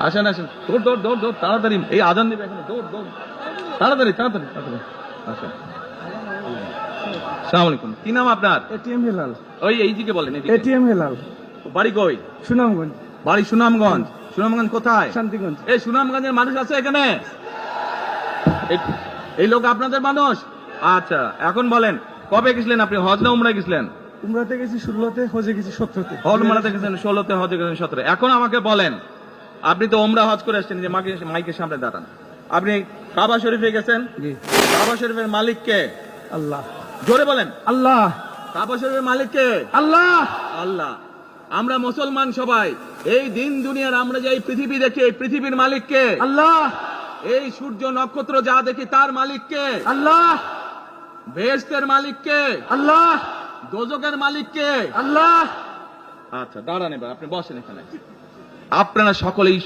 আসেন আসেন। দৌড় দৌড় দৌড় দৌড়। তাড়াতাড়ি। এই আজান দিবে এখানে। দৌড় দৌড়। তাড়াতাড়ি তাড়াতাড়ি তাড়াতাড়ি। আসেন। সালাম আলাইকুম। কি নাম আপনার? এটিএম হেলাল। ওই এই দিকে বলেন এদিকে। এটিএম হেলাল। বাড়ি কই? সুনামগঞ্জ। বাড়ি সুনামগঞ্জ। সুনামগঞ্জ কোথায়? শান্তিগঞ্জ। এই সুনামগঞ্জের মানুষ আছে এখানে? এই- এই লোক আপনাদের মানুষ? আচ্ছা এখন বলেন কবে গেছিলেন আপনি? হজ না উমরা গেছিলেন? উমরাতে গেছি ষোলোতে হজে গেছি সতেরোতে। হল মারাতে গেছেন ষোলোতে হজে গেছেন সতেরো এখন আমাকে বলেন আপনি তো ওমরা হজ করে আসছেন যে মাকে মাইকের সামনে দাঁড়ান। আপনি কাবা শরীফে গেছেন? কাবা শরীফের মালিক কে? আল্লাহ। জোরে বলেন। আল্লাহ। কাবা শরীফের মালিক কে? আল্লাহ। আল্লাহ। আমরা মুসলমান সবাই এই দিন দুনিয়ার আমরা যে এই পৃথিবী দেখি এই পৃথিবীর মালিক কে? আল্লাহ। এই সূর্য নক্ষত্র যা দেখি তার মালিক কে? আল্লাহ। বেহেস্তের মালিক কে? আল্লাহ। দোজকের মালিক কে? আল্লাহ। আচ্ছা দাঁড়ান এবার আপনি বসেন এখানে। আপনারা সকলেই